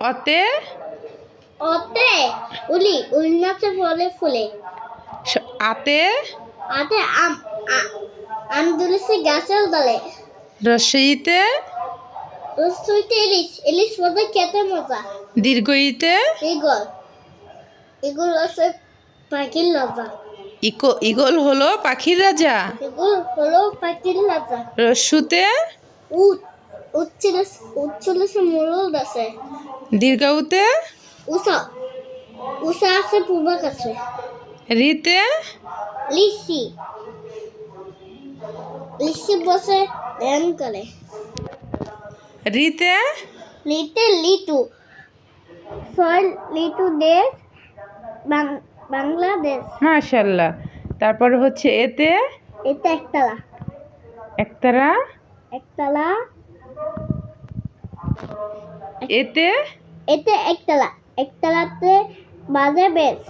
অতে? অতে। উলি উন্নতে ফলে ফুলে। আতে? আতে আম আম দুলেছে গাছের দলে রসইতে? রসুইতে ইলিশ ইলিশ মজা খেতে মজা। দীর্ঘইতে? ইগল ইগল আছে পাখির লজা ইকো ইগল হলো পাখির রাজা। ইগল হলো পাখির লজা রসুতে? উট। উচ্ছিল উচ্ছিল মুরুল আছে। দীর্ঘউতে উষা উষা আছে পূর্ব কাছে রিতে লিসি লিসি বসে ধ্যান করে। রিতে লিটে লিটু ছয় লিটু দেশ বাংলাদেশ। মাশাল্লাহ। তারপর হচ্ছে এতে? এটা একতলা। একতারা একতলা এতে এতে একতলা একতলাতে বাজে বেশ।